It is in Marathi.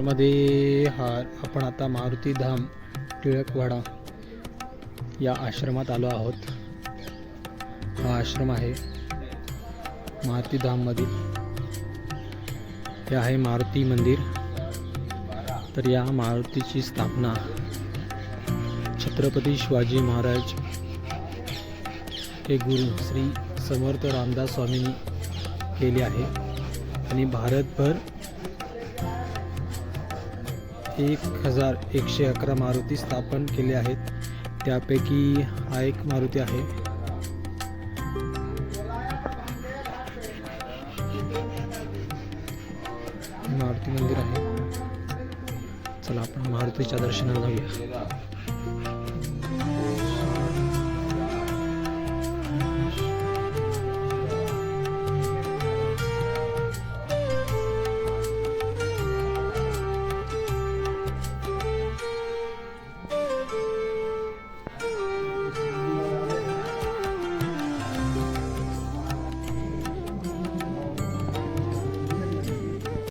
मध्ये हा आपण आता मारुती धाम टिळकवाडा या आश्रमात आलो आहोत. हा आश्रम आहे मारुती धाममधील हे आहे मारुती मंदिर. तर या मारुतीची स्थापना छत्रपती शिवाजी महाराज हे गुरु श्री समर्थ रामदास स्वामींनी केली आहे. आणि भारतभर एक हजार एकशे अकरा मारुती स्थापन केले आहेत. त्यापैकी हा एक मारुती आहे. मारुती मंदिर आहे. चला आपण मारुतीच्या दर्शनाला जाऊया.